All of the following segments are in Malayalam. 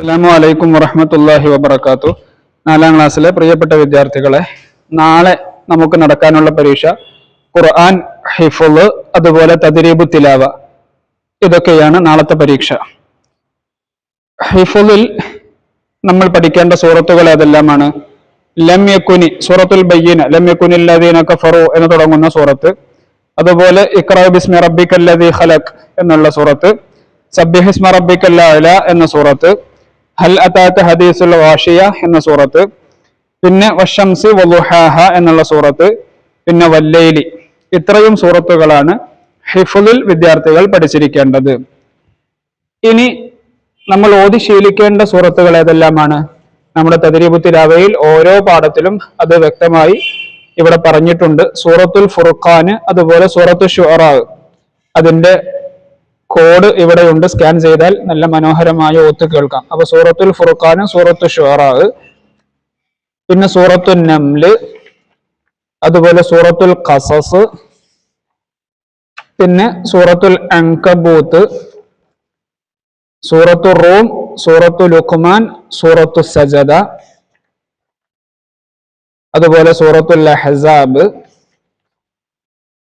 അസ്സാം വലൈക്കും വറഹമത്തല്ലാഹി വബർക്കാത്തു നാലാം ക്ലാസ്സിലെ പ്രിയപ്പെട്ട വിദ്യാർത്ഥികളെ നാളെ നമുക്ക് നടക്കാനുള്ള പരീക്ഷ ഖുർആൻ ഹിഫുൾ അതുപോലെ തദിരീബു തിലാവ. ഇതൊക്കെയാണ് നാളത്തെ പരീക്ഷ. ഹിഫുലിൽ നമ്മൾ പഠിക്കേണ്ട സൂറത്തുകൾ ഏതെല്ലാമാണ്? ലം യക്കുനി സൂറത്തുൽ ബയ്യന ലദീന കഫറു എന്ന് തുടങ്ങുന്ന സൂറത്ത്. അതുപോലെ ഇക്ര ബിസ്മി റബ്ബിക്കല്ലദീ ഖലഖ് എന്നുള്ള സൂറത്ത്. സബ്ബിഹിസ്മ റബ്ബിക്കല്ല എന്ന സൂറത്ത്. ഹൽ അതാക ഹദീസുൽ വാഷിയ എന്ന സൂറത്ത് പിന്നെ വഷംസി വലുഹാഹ എന്നുള്ള സൂറത്ത് പിന്നെ വല്ലൈലി. ഇത്രയും സൂറത്തുകളാണ് ഹിഫുലിൽ വിദ്യാർത്ഥികൾ പഠിച്ചിരിക്കേണ്ടത്. ഇനി നമ്മൾ ഓതി ശീലിക്കേണ്ട സൂറത്തുകൾ ഏതെല്ലാമാണ്? നമ്മുടെ തദരീബു തിലാവയിൽ ഓരോ പാഠത്തിലും അത് വ്യക്തമായി ഇവിടെ പറഞ്ഞിട്ടുണ്ട്. സൂറത്തുൽ ഫുർഖാന് അതുപോലെ സൂറത്തു ഷുറാ അതിന്റെ കോഡ് ഇവിടെയുണ്ട്. സ്കാൻ ചെയ്താൽ നല്ല മനോഹരമായ ഓത്ത് കേൾക്കാം. അപ്പൊ സൂറത്തുൽ ഫുർഖാന് സൂറത്തു ഷുറാഹ് പിന്നെ സൂറത്തു നംൽ അതുപോലെ സൂറത്തുൽ ഖസസ് പിന്നെ സൂറത്തുൽ അങ്കബൂത്ത് സൂറത്തു റൂം സൂറത്തു ലുഖ്മാൻ സൂറത്തു സജദ അതുപോലെ സൂറത്തുൽ അഹ്സാബ്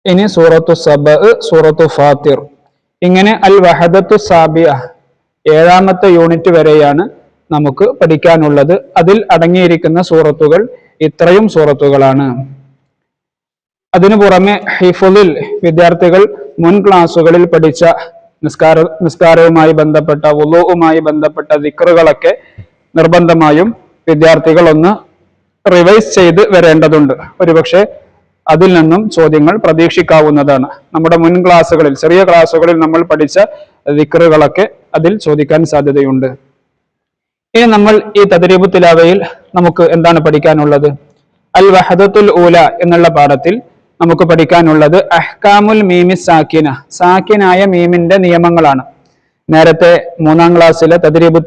ഇനി സൂറത്തു സബ് സൂറത്തു ഫാത്തിർ. ഇങ്ങനെ അൽ വഹദത്തു സാബിയ ഏഴാമത്തെ യൂണിറ്റ് വരെയാണ് നമുക്ക് പഠിക്കാനുള്ളത്. അതിൽ അടങ്ങിയിരിക്കുന്ന സൂറത്തുകൾ ഇത്രയും സൂറത്തുകളാണ്. അതിനു പുറമെ ഹിഫുലിൽ വിദ്യാർത്ഥികൾ മുൻ ക്ലാസ്സുകളിൽ പഠിച്ച നിസ്കാര നിസ്കാരവുമായി ബന്ധപ്പെട്ട ഉലുവുമായി ബന്ധപ്പെട്ട ദിക്റുകളൊക്കെ നിർബന്ധമായും വിദ്യാർത്ഥികൾ ഒന്ന് റിവൈസ് ചെയ്ത് വരേണ്ടതുണ്ട്. ഒരുപക്ഷെ അതിൽ നിന്നും ചോദ്യങ്ങൾ പ്രതീക്ഷിക്കാവുന്നതാണ്. നമ്മുടെ മുൻ ക്ലാസ്സുകളിൽ ചെറിയ ക്ലാസ്സുകളിൽ നമ്മൾ പഠിച്ച ദിക്റുകളൊക്കെ അതിൽ ചോദിക്കാൻ സാധ്യതയുണ്ട്. ഇനി നമ്മൾ ഈ തദരീബു നമുക്ക് എന്താണ് പഠിക്കാനുള്ളത്? അൽ വഹദത്തുൽ ഊല എന്നുള്ള പാഠത്തിൽ നമുക്ക് പഠിക്കാനുള്ളത് അഹ്കാമുൽ മീമി സാക്കിന സാക്കിനായ മീമിന്റെ നിയമങ്ങളാണ്. നേരത്തെ മൂന്നാം ക്ലാസ്സിലെ തദരീബു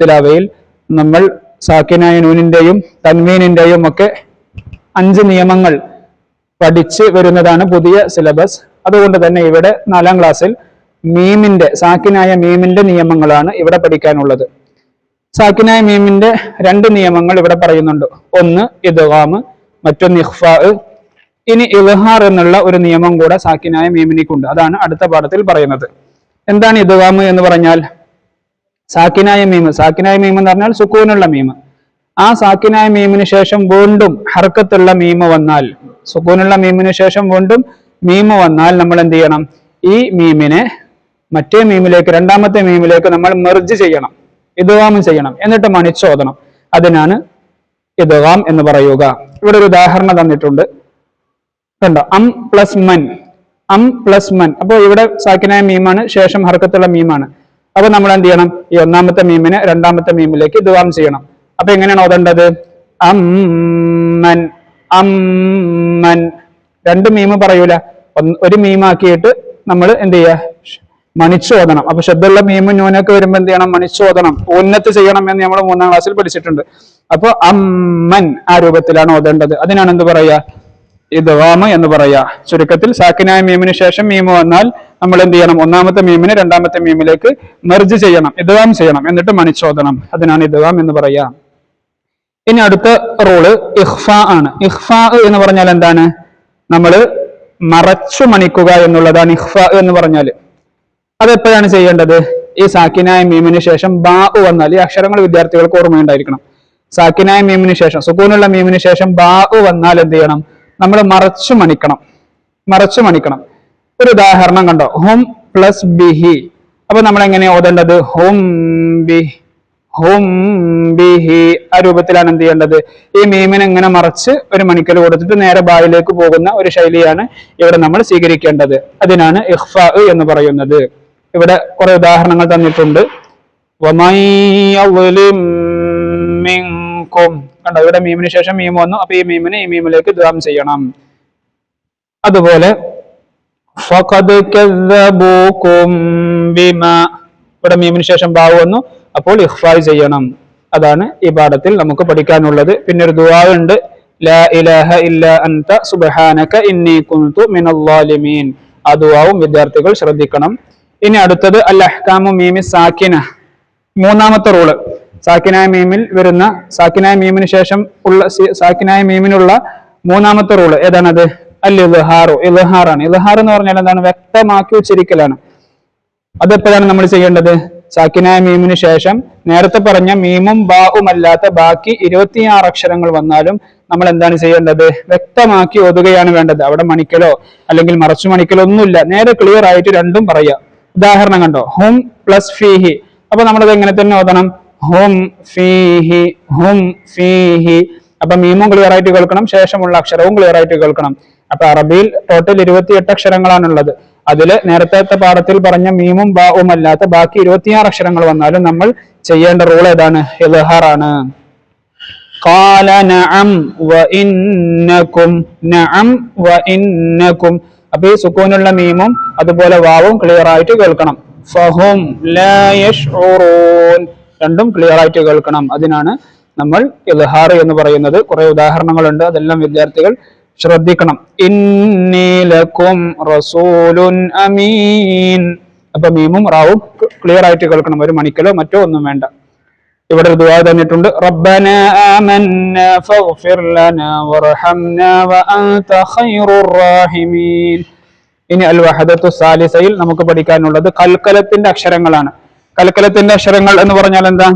നമ്മൾ സാക്കിനായ നൂനിന്റെയും തൻവീനിന്റെയും ഒക്കെ അഞ്ച് നിയമങ്ങൾ പഠിച്ച് വരുന്നതാണ് പുതിയ സിലബസ് അതുകൊണ്ട് തന്നെ ഇവിടെ നാലാം ക്ലാസ്സിൽ മീമിന്റെ സാക്കിനായ മീമിന്റെ നിയമങ്ങളാണ് ഇവിടെ പഠിക്കാനുള്ളത്. സാക്കിനായ മീമിന്റെ രണ്ട് നിയമങ്ങൾ ഇവിടെ പറയുന്നുണ്ട്. ഒന്ന് ഇദ്ഗാമ് മറ്റൊന്ന് ഇഖ്ഫാ. ഇനി ഇൽഹാർ എന്നുള്ള ഒരു നിയമം കൂടെ സാക്കിനായ മീമിനിക്കുണ്ട്. അതാണ് അടുത്ത പാഠത്തിൽ പറയുന്നത്. എന്താണ് ഇദ്ഗാമ് എന്ന് പറഞ്ഞാൽ? സാക്കിനായ മീമ് സാക്കിനായ മീം എന്ന് പറഞ്ഞാൽ സുക്കൂനുള്ള മീമ് ആ സാക്കിനായ മീമിന് ശേഷം വീണ്ടും ഹർക്കത്തുള്ള മീമ് വന്നാൽ സുക്കൂനുള്ള മീമിന് ശേഷം വീണ്ടും മീമ് വന്നാൽ നമ്മൾ എന്ത് ചെയ്യണം? ഈ മീമിനെ മറ്റേ മീമിലേക്ക് രണ്ടാമത്തെ മീമിലേക്ക് നമ്മൾ മെർജ് ചെയ്യണം. ഇതുവാമം ചെയ്യണം. എന്നിട്ട് മണിച്ചോദണം അതിനാണ് ഇതുവാം എന്ന് പറയുക. ഇവിടെ ഒരു ഉദാഹരണം തന്നിട്ടുണ്ട്. കണ്ടോ? അം പ്ലസ് മൻ. അം പ്ലസ് മൻ. അപ്പോൾ ഇവിടെ സാക്കിനായ മീമാണ്. ശേഷം ഹർക്കത്തുള്ള മീമാണ്. അപ്പൊ നമ്മൾ എന്ത് ചെയ്യണം? ഈ ഒന്നാമത്തെ മീമിനെ രണ്ടാമത്തെ മീമിലേക്ക് ഇതുവാം ചെയ്യണം. അപ്പൊ എങ്ങനെയാണ് ഓതേണ്ടത്? അമ്മൻ അമ്മൻ. രണ്ട് മീമ് പറയൂല. ഒരു മീമാക്കിയിട്ട് നമ്മൾ എന്ത് ചെയ്യുക മണിച്ചോദനം. അപ്പൊ ശബ്ദമുള്ള മീമും ന്യൂനൊക്കെ വരുമ്പോ എന്ത് ചെയ്യണം? മണിച്ചോദനം. ഉന്നത്ത് ചെയ്യണം എന്ന് നമ്മൾ മൂന്നാം ക്ലാസ്സിൽ പഠിച്ചിട്ടുണ്ട്. അപ്പൊ അമ്മൻ ആ രൂപത്തിലാണ് ഓതേണ്ടത്. അതിനാണ് എന്ത് പറയാ ഇദ്വാമ് എന്ന് പറയാ ചുരുക്കത്തിൽ സാക്കിനായ മീമിന് ശേഷം മീമ് വന്നാൽ നമ്മൾ എന്ത് ചെയ്യണം? ഒന്നാമത്തെ മീമിന് രണ്ടാമത്തെ മീമിലേക്ക് മെർജ് ചെയ്യണം. ഇദ്വാം ചെയ്യണം. എന്നിട്ട് മണിച്ചോദനം. അതിനാണ് ഇദ്വാം എന്ന് പറയാ ഇനി അടുത്ത റോൾ ഇഹ്ഫ ആണ്. ഇഹ്ഫ എന്ന് പറഞ്ഞാൽ എന്താണ്? നമ്മൾ മറച്ചു മണിക്കുക എന്നുള്ളതാണ് ഇഹ്ഫ എന്ന് പറഞ്ഞാൽ അതെപ്പോഴാണ് ചെയ്യേണ്ടത്? ഈ സാക്കിനായ മീമിന് ശേഷം ബാ വന്നാൽ ഈ അക്ഷരങ്ങൾ വിദ്യാർത്ഥികൾക്ക് ഓർമ്മയുണ്ടായിരിക്കണം. സാക്കിനായ മീമിന് ശേഷം സുക്കൂനുള്ള മീമിന് ശേഷം ബാ വന്നാൽ എന്ത് ചെയ്യണം? നമ്മൾ മറച്ചു മണിക്കണം. മറച്ചു മണിക്കണം. ഒരു ഉദാഹരണം കണ്ടോ? ഹും പ്ലസ് ബിഹി. അപ്പൊ നമ്മൾ എങ്ങനെയാ ഓതേണ്ടത്? ഹും ബി ഹും ബിഹി. ആ രൂപത്തിലാണ് എന്ത് ചെയ്യേണ്ടത്? ഈ മീമിനെ ഇങ്ങനെ മറച്ച് ഒരു മണിക്കൽ കൊടുത്തിട്ട് നേരെ ബായിലേക്ക് പോകുന്ന ഒരു ശൈലിയാണ് ഇവിടെ നമ്മൾ സ്വീകരിക്കേണ്ടത്. അതിനാണ് ഇഹ്ഫ എന്ന് പറയുന്നത്. ഇവിടെ കുറെ ഉദാഹരണങ്ങൾ തന്നിട്ടുണ്ട്. കണ്ടോ ഇവിടെ മീമിന് ശേഷം മീം വന്നു. അപ്പൊ ഈ മീമിനെ ഈ മീമിലേക്ക് ദ്വാം ചെയ്യണം. അതുപോലെ ഇവിടെ മീമിന് ശേഷം ബാവ് വന്നു. അപ്പോൾ ഇഹ്ഫായ് ചെയ്യണം. അതാണ് ഈ പാഠത്തിൽ നമുക്ക് പഠിക്കാനുള്ളത്. പിന്നെ ഒരു ദുആ ഉണ്ട് ലാ ഇലാഹ ഇല്ല അൻത സുബ്ഹാനക ഇന്നി കുന്തു വിദ്യാർത്ഥികൾ ശ്രദ്ധിക്കണം. ഇനി അടുത്തത് അൽ അഹ്കാമു മീമി സാക്കിന. മൂന്നാമത്തെ റൂൾ. സാക്കിനായ മീമിൽ വരുന്ന സാക്കിനായ മീമിന് ശേഷം ഉള്ള സാക്കിനായ മീമിനുള്ള മൂന്നാമത്തെ റൂൾ ഏതാണത്? അൽ ഇൽഹാറു ഇൽഹാറാണ് ഇൽഹാർ എന്ന് പറഞ്ഞാൽ എന്താണ്? വ്യക്തമാക്കി ഉച്ചരിക്കലാണ് അതെപ്പോഴാണ് നമ്മൾ ചെയ്യേണ്ടത്? സാക്കിനായ മീമിന് ശേഷം നേരത്തെ പറഞ്ഞ മീമും ബാവും അല്ലാത്ത ബാക്കി ഇരുപത്തിയാറ് അക്ഷരങ്ങൾ വന്നാലും നമ്മൾ എന്താണ് ചെയ്യേണ്ടത്? വ്യക്തമാക്കി ഓതുകയാണ് വേണ്ടത്. അവിടെ മണിക്കലോ അല്ലെങ്കിൽ മറച്ചു മണിക്കലോ ഒന്നുമില്ല നേരെ ക്ലിയർ ആയിട്ട് രണ്ടും പറയാം ഉദാഹരണം കണ്ടോ? ഹും പ്ലസ് ഫീഹി. അപ്പൊ നമ്മളത് എങ്ങനെ തന്നെ ഓതണം? ഹും ഫീഹി ഹും ഫീഹി. അപ്പൊ മീമും ക്ലിയർ ആയിട്ട് കേൾക്കണം. ശേഷമുള്ള അക്ഷരവും ക്ലിയർ ആയിട്ട് കേൾക്കണം. അപ്പൊ അറബിയിൽ ടോട്ടൽ ഇരുപത്തിയെട്ട് അക്ഷരങ്ങളാണുള്ളത്. അതില് നേരത്തെ പാഠത്തിൽ പറഞ്ഞ മീമും ബാവും അല്ലാത്ത ബാക്കി ഇരുപത്തിയാറ് അക്ഷരങ്ങൾ വന്നാലും നമ്മൾ ചെയ്യേണ്ട റൂൾ ഏതാണ് ഇൽഹാറാണ് قال نعم وإنكم نعم وإنكم അപ്പൊ ഈ സുക്കൂനുള്ള മീമും അതുപോലെ വാവും ക്ലിയർ ആയിട്ട് കേൾക്കണം ഫഹും ലാ യഷ്ഉറൂൻ രണ്ടും ക്ലിയർ ആയിട്ട് കേൾക്കണം അതിനാണ് നമ്മൾ ഇൽഹാർ എന്ന് പറയുന്നത് കുറെ ഉദാഹരണങ്ങളുണ്ട് അതെല്ലാം വിദ്യാർത്ഥികൾ ശ്രദ്ധിക്കണം. റസൂലുൻ അമീൻ. അപ്പൊ മീമും റാവും ക്ലിയർ ആയിട്ട് കേൾക്കണം. ഒരു മണിക്കലോ മറ്റോ ഒന്നും വേണ്ട. ഇവിടെ ഒരു ദുആ തന്നിട്ടുണ്ട്. ആമന്ന ഫഗ്ഫിർ ലനാ റാഹിമീൻ. ഇനി അൽ വഹദത്തു സാലിസയിൽ നമുക്ക് പഠിക്കാനുള്ളത് കൽക്കലത്തിന്റെ അക്ഷരങ്ങളാണ്. കൽക്കലത്തിന്റെ അക്ഷരങ്ങൾ എന്ന് പറഞ്ഞാൽ എന്താ?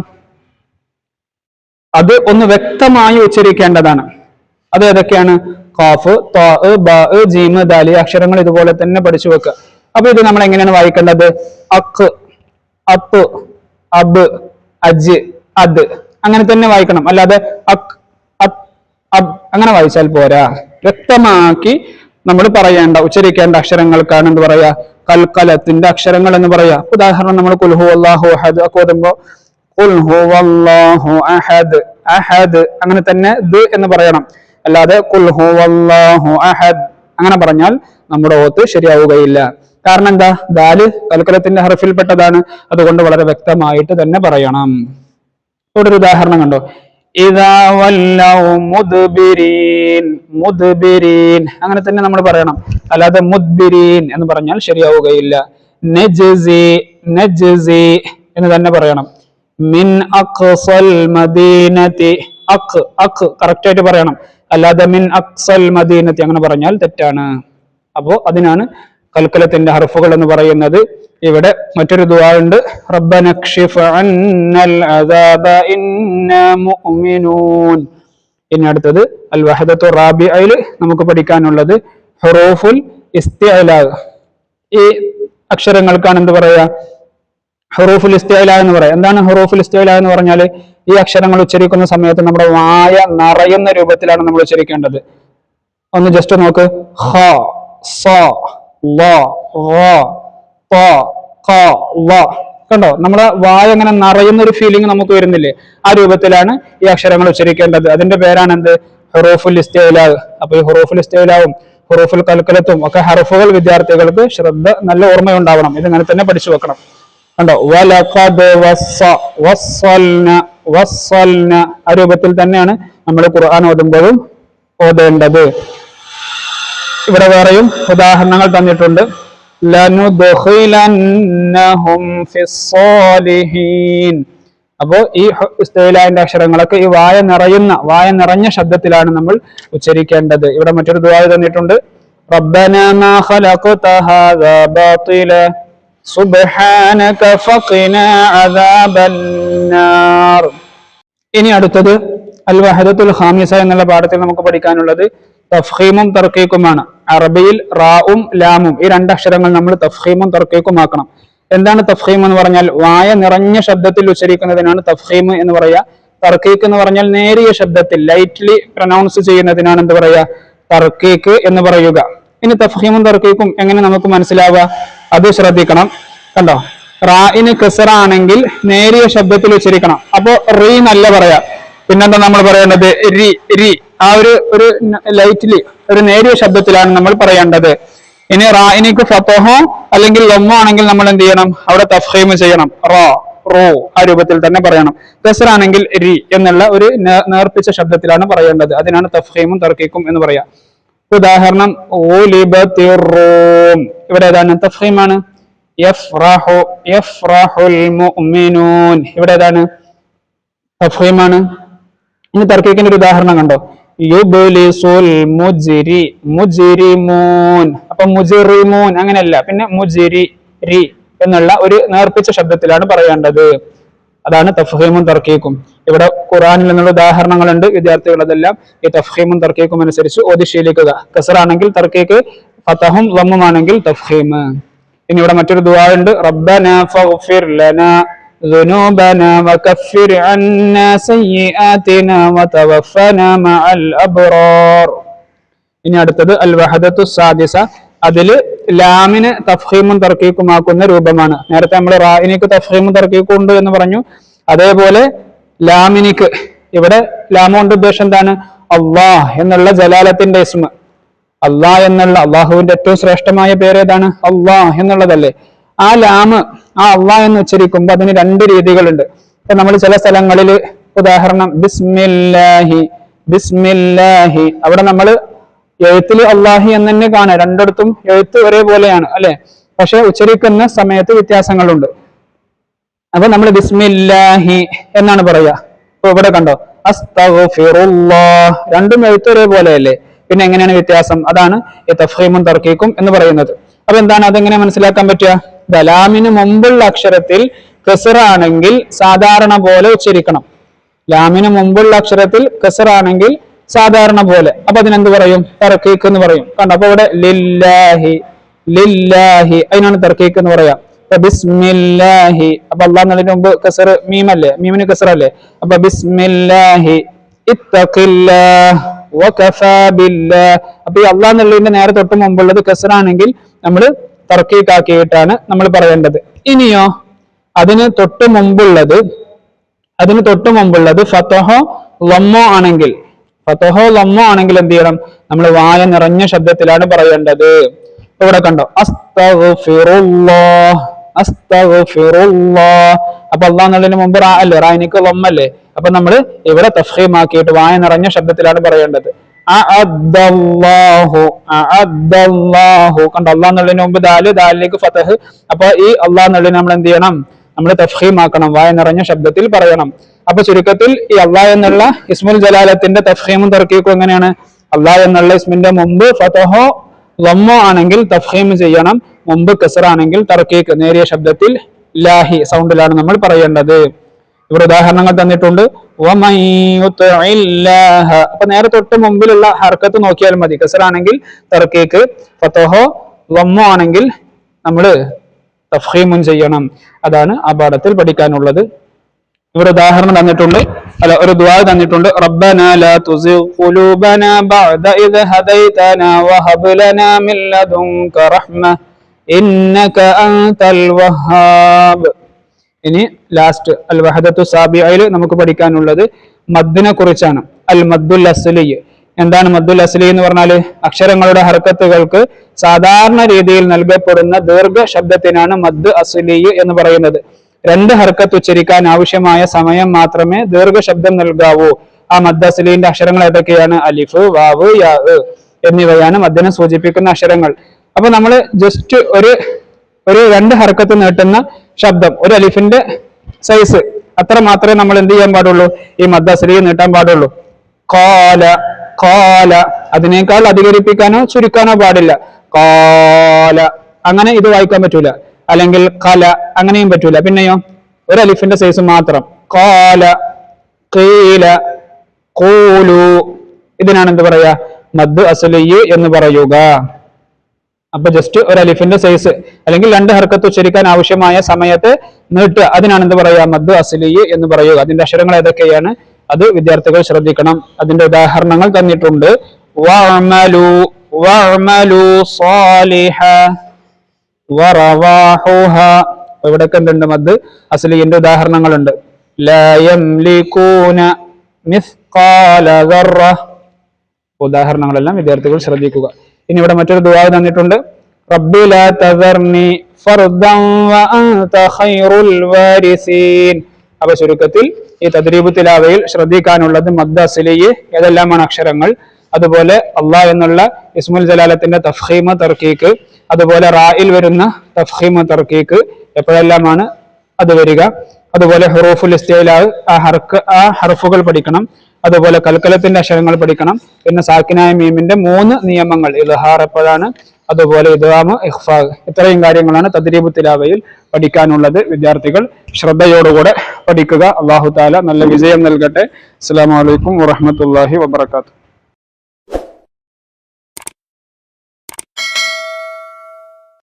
അത് ഒന്ന് വ്യക്തമായി ഉച്ചരിക്കേണ്ടതാണ്. അത് ഏതൊക്കെയാണ്? ഖാഫ് ത്വാ ബ ജീമ് ദാലി അക്ഷരങ്ങൾ ഇതുപോലെ തന്നെ പഠിച്ചു വെക്കുക. അപ്പൊ ഇത് നമ്മൾ എങ്ങനെയാണ് വായിക്കേണ്ടത്? അക്ക് അപ്പ് അബ് അജ് അത് അങ്ങനെ തന്നെ വായിക്കണം. അല്ലാതെ അക് അപ് അബ് അങ്ങനെ വായിച്ചാൽ പോരാ. വ്യക്തമാക്കി നമ്മൾ പറയേണ്ട ഉച്ചരിക്കേണ്ട അക്ഷരങ്ങൾക്കാണ് എന്ത് പറയാ? കൽക്കലത്തിന്റെ അക്ഷരങ്ങൾ എന്ന് പറയാ. ഉദാഹരണം നമ്മൾ കുൽഹു അള്ളാഹു അഹദ് ഒക്കെ ഓതുമ്പോ കുൽഹു ഹുവല്ലാഹു അഹദ് അഹദ്. അങ്ങനെ തന്നെ ദ് എന്ന് പറയണം. അല്ലാതെ അഹദ് അങ്ങനെ പറഞ്ഞാൽ നമ്മുടെ ഓത്ത് ശരിയാവുകയില്ല. കാരണം എന്താ? ദാൽ കൽക്കലത്തിന്റെ ഹർഫിൽപ്പെട്ടതാണ്. അതുകൊണ്ട് വളരെ വ്യക്തമായിട്ട് തന്നെ പറയണം. ഇവിടെ ഒരു ഉദാഹരണം കണ്ടോ? അങ്ങനെ തന്നെ നമ്മൾ പറയണം. അല്ലാതെ മുദ്ബിരീൻ എന്ന് പറഞ്ഞാൽ ശരിയാവുകയില്ല. എന്ന് തന്നെ പറയണം. മിൻ അഖ്സൽ മദീനതി അഖ് അഖ് കറക്റ്റ് ആയിട്ട് പറയണം. അല്ലാതെ മിൻ അക്സൽ മദീനത്തി അങ്ങനെ പറഞ്ഞാൽ തെറ്റാണ്. അപ്പോ അതിനാണ് കൽക്കലത്തിന്റെ ഹർഫുകൾ എന്ന് പറയുന്നത്. ഇവിടെ മറ്റൊരു മുഅ്മിനൂൻ. ഇനി അടുത്തത് അൽ വഹദത്തു റാബി അയിൽ നമുക്ക് പഠിക്കാനുള്ളത് ഹുറൂഫുൽ ഇസ്തിഅലാഗ് ഈ അക്ഷരങ്ങൾക്കാണ് എന്ത് പറയാ? ഹുറൂഫുൽ ഇസ്തിഅല എന്ന് പറയാം. എന്താണ് ഹുറൂഫുൽ ഇസ്തിഅല എന്ന് പറഞ്ഞാൽ ഈ അക്ഷരങ്ങൾ ഉച്ചരിക്കുന്ന സമയത്ത് നമ്മുടെ വായ നിറയുന്ന രൂപത്തിലാണ് നമ്മൾ ഉച്ചരിക്കേണ്ടത്. ഒന്ന് ജസ്റ്റ് നോക്ക്. ഹ സ ല പ ക വ. കണ്ടോ? നമ്മുടെ വായ അങ്ങനെ നിറയുന്ന ഒരു ഫീലിംഗ് നമുക്ക് വരുന്നില്ലേ? ആ രൂപത്തിലാണ് ഈ അക്ഷരങ്ങൾ ഉച്ചരിക്കേണ്ടത്. അതിന്റെ പേരാണ് എന്ത് ഹെറോഫുൽ ഇസ്തേലാവ് അപ്പൊ ഈ ഹെറോഫുൽ ഇസ്തേലാവും ഹെറോഫുൽ കൽക്കലത്തും ഒക്കെ ഹറഫുകൾ വിദ്യാർത്ഥികൾക്ക് ശ്രദ്ധ നല്ല ഓർമ്മയുണ്ടാവണം. ഇതിങ്ങനെ തന്നെ പഠിച്ചു വെക്കണം. കണ്ടോ? വലഖദ് വസ്സ വസ്സൽന വസ്വൽന ആ രൂപത്തിൽ തന്നെയാണ് നമ്മൾ ഖുർആൻ ഓതുമ്പോഴും ഓതേണ്ടത്. ഇവിടെ വേറെയും ഉദാഹരണങ്ങൾ തന്നിട്ടുണ്ട്. അപ്പോൾ ഈ ഇസ്തയിലായന്റെ അക്ഷരങ്ങളൊക്കെ ഈ വായ നിറയുന്ന വായ നിറഞ്ഞ ശബ്ദത്തിലാണ് നമ്മൾ ഉച്ചരിക്കേണ്ടത്. ഇവിടെ മറ്റൊരു ദുവായ തന്നിട്ടുണ്ട്. റബ്ബന സുബഹാനക ഫഖിന അദാബന്നാർ. ഇനി അടുത്തത് അൽ വഹദത്തുൽ ഖാമിസ എന്നുള്ള പാഠത്തിൽ നമുക്ക് പഠിക്കാനുള്ളത് തഫ്ഹീമും തർക്കീക്കുമാണ്. അറബിയിൽ റാവും ലാമും ഈ രണ്ടക്ഷരങ്ങൾ നമ്മൾ തഫ്ഹീമും തർക്കീക്കുമാക്കണം എന്താണ് തഫ്ഹീം എന്ന് പറഞ്ഞാൽ? വായ നിറഞ്ഞ ശബ്ദത്തിൽ ഉച്ചരിക്കുന്നതിനാണ് തഫ്ഹീം എന്ന് പറയുക. തർക്കീക്ക് എന്ന് പറഞ്ഞാൽ നേരിയ ശബ്ദത്തിൽ ലൈറ്റ്ലി പ്രൊനൗൺസ് ചെയ്യുന്നതിനാണ് എന്ത് പറയുക? തർക്കീക്ക് എന്ന് പറയുക. ഇനി തഫീമും തർക്കീക്കും എങ്ങനെ നമുക്ക് മനസ്സിലാവുക? അത് ശ്രദ്ധിക്കണം. കണ്ടോ? റായിന് കസറാണെങ്കിൽ നേരിയ ശബ്ദത്തിൽ ഉച്ചരിക്കണം. അപ്പോ റീ നല്ല പറയാ. പിന്നെന്താ നമ്മൾ പറയേണ്ടത്? രി രി. ആ ഒരു ഒരു ലൈറ്റ്ലി ഒരു നേരിയ ശബ്ദത്തിലാണ് നമ്മൾ പറയേണ്ടത്. ഇനി റായിനിക്ക് ഫത്തോഹോ അല്ലെങ്കിൽ ലൊമ്മോ ആണെങ്കിൽ നമ്മൾ എന്ത് ചെയ്യണം? അവിടെ തഫീമ് ചെയ്യണം. റോ റോ ആ രൂപത്തിൽ തന്നെ പറയണം. കസറാണെങ്കിൽ രി എന്നുള്ള ഒരു നേർപ്പിച്ച ശബ്ദത്തിലാണ് പറയേണ്ടത്. അതിനാണ് തഫീമും തർക്കീക്കും എന്ന് പറയാ. ഉദാഹരണം ഇവിടെ ഏതാണ്? മുഅ്മിനൂൻ. ഇവിടെ ഏതാണ്? തഫീമാണ് ഇനി തർക്കിക്കിന്റെ ഒരു ഉദാഹരണം കണ്ടോ? അപ്പൊ മുജിറിമൂൻ അങ്ങനെയല്ല പിന്നെ മുജിരി എന്നുള്ള ഒരു നേർപ്പിച്ച ശബ്ദത്തിലാണ് പറയേണ്ടത്. അതാണ് തഫഹീമും തർക്കീക്കും ഇവിടെ ഖുറാനിൽ നിന്നുള്ള ഉദാഹരണങ്ങളുണ്ട് വിദ്യാർത്ഥികൾ അതെല്ലാം ഈ തഫഹീമും തർക്കീക്കും അനുസരിച്ച് ഓതി ശീലിക്കുക കസറാണെങ്കിൽ തർക്കീക്ക് ഫതഹും ലമ്മുമാണെങ്കിൽ തഫഹീം ഇനി ഇവിടെ മറ്റൊരു ദുആ ഉണ്ട് റബ്ബന ഫഗ്ഫിർ ലനാ ذنوبنا وكفر عنا سيئاتنا وتوفنا مع الأبرار ഇനി അടുത്തത് അൽ വഹദത്തു സാദിസ അതില് ലാമിന് തഫ്ഹീമും തർക്കീക്കുമാക്കുന്ന രൂപമാണ്. നേരത്തെ നമ്മൾ റായിനിക്ക് തഫ്ഹീമും തർക്കീക്കും ഉണ്ട് എന്ന് പറഞ്ഞു. അതേപോലെ ലാമിനിക്ക്. ഇവിടെ ലാമ കൊണ്ട് ഉദ്ദേശം എന്താണ്? അള്ളാഹ് എന്നുള്ള ജലാലത്തിന്റെ ഇസ്മ. അള്ളാഹ് എന്നുള്ള അള്ളാഹുവിന്റെ ഏറ്റവും ശ്രേഷ്ഠമായ പേര് ഏതാണ്? അള്ളാഹ് എന്നുള്ളതല്ലേ. ആ ലാമ് ആ അള്ളാഹ് എന്ന് ഉച്ചരിക്കുമ്പോൾ അതിന് രണ്ട് രീതികളുണ്ട്. ഇപ്പൊ നമ്മൾ ചില സ്ഥലങ്ങളിൽ ഉദാഹരണം ബിസ്മില്ലാഹി ബിസ്മില്ലാഹി. അവിടെ നമ്മൾ എഴുത്തിൽ അള്ളാഹി എന്ന് തന്നെ കാണാം. രണ്ടിടത്തും എഴുത്ത് ഒരേപോലെയാണ് അല്ലെ? പക്ഷെ ഉച്ചരിക്കുന്ന സമയത്ത് വ്യത്യാസങ്ങളുണ്ട്. അപ്പൊ നമ്മൾ ബിസ്മില്ലാഹി എന്നാണ് പറയുക. ഇപ്പൊ ഇവിടെ കണ്ടോ? രണ്ടും എഴുത്ത് ഒരേപോലെയല്ലേ? പിന്നെ എങ്ങനെയാണ് വ്യത്യാസം? അതാണ് തഫീമും തർക്കീക്കും എന്ന് പറയുന്നത്. അപ്പൊ എന്താണ് അതെങ്ങനെ മനസ്സിലാക്കാൻ പറ്റുക? ദലാമിന് മുമ്പുള്ള അക്ഷരത്തിൽ കസറാണെങ്കിൽ സാധാരണ പോലെ ഉച്ചരിക്കണം. ലാമിന് മുമ്പുള്ള അക്ഷരത്തിൽ കസറാണെങ്കിൽ സാധാരണ പോലെ. അപ്പൊ അതിനെന്ത് പറയും? തർക്കീക്ക് എന്ന് പറയും. കണ്ടോ? അപ്പൊ ഇവിടെ ലില്ലാഹി ലില്ലാഹി. അതിനാണ് തർക്കീക്ക് എന്ന് പറയാ. ബിസ്മില്ലാഹി. അപ്പൊ അള്ളാഹ് എന്നതിന് മുമ്പ് കസർ മീമല്ലേ? മീമിന് അല്ലേ അപ്പൊ ബിസ്മില്ലാഹി അപ്പൊ ഈ അള്ളാഹ് എന്നുള്ളതിന്റെ നേരെ തൊട്ട് മുമ്പുള്ളത് കസറാണെങ്കിൽ നമ്മൾ തർക്കീക്കാക്കിയിട്ടാണ് നമ്മൾ പറയേണ്ടത്. ഇനിയോ അതിന് തൊട്ട് മുമ്പുള്ളത് അതിന് തൊട്ട് മുമ്പുള്ളത് ഫത്തോഹോ ലമ്മോ ആണെങ്കിൽ ലമ്മോ ആണെങ്കിൽ എന്ത് ചെയ്യണം? നമ്മൾ വായ നിറഞ്ഞ ശബ്ദത്തിലാണ് പറയേണ്ടത്. ഇവിടെ കണ്ടോ? അപ്പൊ അള്ളാഹ് മുമ്പ് റാ അല്ലേ? റായിനിക്ക് വമ്മല്ലേ? അപ്പൊ നമ്മൾ ഇവിടെ തഫീമാക്കിയിട്ട് വായ നിറഞ്ഞ ശബ്ദത്തിലാണ് പറയേണ്ടത്. കണ്ടോ? അള്ളാഹ് മുമ്പ് ദാൽ ദാലിലേക്ക് ഫതഹ്. അപ്പൊ ഈ അള്ളാഹ് നമ്മൾ എന്ത് ചെയ്യണം? നമ്മൾ തഫീമാക്കണം വായ നിറഞ്ഞ ശബ്ദത്തിൽ പറയണം. അപ്പൊ ചുരുക്കത്തിൽ ഈ അള്ളാഹ് എന്നുള്ള ഇസ്മുൽ ജലാലത്തിന്റെ തഫ്ഹീമും തർക്കീക്കും എങ്ങനെയാണ്? അള്ളാഹ് എന്നുള്ള ഇസ്മിന്റെ മുമ്പ് ഫതഹോ ലമ്മോ ആണെങ്കിൽ തഫ്ഹീം ചെയ്യണം മുമ്പ് കസറാണെങ്കിൽ തർക്കീക്ക് നേരിയ ശബ്ദത്തിൽ ലാഹി സൗണ്ടിലാണ് നമ്മൾ പറയേണ്ടത്. ഇവിടെ ഉദാഹരണങ്ങൾ തന്നിട്ടുണ്ട്. അപ്പൊ നേരെ തൊട്ട് മുമ്പിലുള്ള ഹർക്കത്ത് നോക്കിയാൽ മതി. കസറാണെങ്കിൽ തർക്കീക്ക് ഫതഹോ ലമ്മോ ആണെങ്കിൽ നമ്മൾ തഫ്ഹീമുൻ ചെയ്യണം. അതാണ് ആ പാഠത്തിൽ പഠിക്കാനുള്ളത്. ഇവിടെ ഉദാഹരണം തന്നിട്ടുണ്ട്. അല്ല ഒരു ദുആ തന്നിട്ടുണ്ട്. റബ്ബന ലാ ബഅദ വഹബ് ലനാ റഹ്മ ഇനി ലാസ്റ്റ് അൽ വഹദത്തു സാബിയയിൽ നമുക്ക് പഠിക്കാനുള്ളത് മദ്ദിനെ കുറിച്ചാണ് അൽ മദ്ദുൽ അസ്ലി. എന്താണ് മദ്ദുൽ അസ്ലി എന്ന് പറഞ്ഞാൽ അക്ഷരങ്ങളുടെ ഹർക്കത്തുകൾക്ക് സാധാരണ രീതിയിൽ നൽകപ്പെടുന്ന ദീർഘ ശബ്ദത്തിനാണ് മദ് അസ്ലി എന്ന് പറയുന്നത്. രണ്ട് ഹർക്കത്ത് ഉച്ചരിക്കാൻ ആവശ്യമായ സമയം മാത്രമേ ദീർഘശബ്ദം നൽകാവൂ. ആ മദ്ദസലീന്റെ അക്ഷരങ്ങൾ ഏതൊക്കെയാണ്? അലിഫ് വാവ് യാ എന്നിവയാണ് മദ്ദിനെ സൂചിപ്പിക്കുന്ന അക്ഷരങ്ങൾ. അപ്പൊ നമ്മൾ ജസ്റ്റ് ഒരു ഒരു രണ്ട് ഹർക്കത്ത് നീട്ടുന്ന ശബ്ദം ഒരു അലിഫിന്റെ സൈസ് അത്ര മാത്രമേ നമ്മൾ എന്ത് ചെയ്യാൻ പാടുള്ളൂ? ഈ മദ്ദസരി നീട്ടാൻ പാടുള്ളൂ. കോല കോല. അതിനേക്കാൾ അധികരിപ്പിക്കാനോ ചുരുക്കാനോ പാടില്ല. കോല. അങ്ങനെ ഇത് വായിക്കാൻ പറ്റൂല. അല്ലെങ്കിൽ കല അങ്ങനെയും പറ്റൂല. പിന്നെയോ ഒരു അലിഫിന്റെ സൈസ് മാത്രം. കോല കീല കൂലു ഇതിനാണ് എന്ത് പറയാ മദ് അസലിയ് എന്ന് പറയുക. അപ്പൊ ജസ്റ്റ് ഒരു അലിഫിന്റെ സൈസ് അല്ലെങ്കിൽ രണ്ട് ഹർക്കത്ത് ഉച്ചരിക്കാൻ ആവശ്യമായ സമയത്ത് നീട്ടുക. അതിനാണ് എന്ത് പറയാ മദ് അസ്ലി എന്ന് പറയുക. അതിന്റെ അക്ഷരങ്ങൾ ഏതൊക്കെയാണ്? അത് വിദ്യാർത്ഥികൾ ശ്രദ്ധിക്കണം. അതിന്റെ ഉദാഹരണങ്ങൾ തന്നിട്ടുണ്ട്. വഅമലു വഅമലു സാലിഹ. ഇവിടെയൊക്കെ എന്തുണ്ട് മദ്? അസ്ലിന്റെ ഉദാഹരണങ്ങളുണ്ട്. ഉദാഹരണങ്ങളെല്ലാം വിദ്യാർത്ഥികൾ ശ്രദ്ധിക്കുക. ഇനി ഇവിടെ മറ്റൊരു ദുവാ തന്നിട്ടുണ്ട്. ഫർദൻ അൻത ഖൈറുൽ അപ്പൊ ചുരുക്കത്തിൽ ഈ തദ്രീബ് തിലാവയിൽ ശ്രദ്ധിക്കാനുള്ളത് മദ് അസലിയെ. ഏതെല്ലാമാണ് അക്ഷരങ്ങൾ? അതുപോലെ അള്ളാഹ് എന്നുള്ള ഇസ്മുൽ ജലാലത്തിന്റെ തഫ്ഹീമ തർക്കീക്ക്. അതുപോലെ റായിൽ വരുന്ന തഫ്ഹീമ തർക്കീക്ക് എപ്പോഴെല്ലാമാണ് അത് വരിക. അതുപോലെ ഹുറൂഫുൽ ഇസ്തിലാഹ് ആ ഹർക്ക് ആ ഹർഫുകൾ പഠിക്കണം. അതുപോലെ കൽക്കലത്തിന്റെ അക്ഷരങ്ങൾ പഠിക്കണം. പിന്നെ സാക്കിനായ മീമിന്റെ മൂന്ന് നിയമങ്ങൾ ഇൽഹാർ എപ്പോഴാണ്? അതുപോലെ ഇദ്വാമ് ഇഹ്ഫാഖ് ഇത്രയും കാര്യങ്ങളാണ് തദ്രീബ് തിലാവയിൽ പഠിക്കാനുള്ളത് വിദ്യാർത്ഥികൾ. ശ്രദ്ധയോടുകൂടെ പഠിക്കുക. അള്ളാഹു താല നല്ല വിജയം നൽകട്ടെ. അസ്സാം വലൈക്കും വാഹമത്തല്ലാഹി വബർക്കാത്തു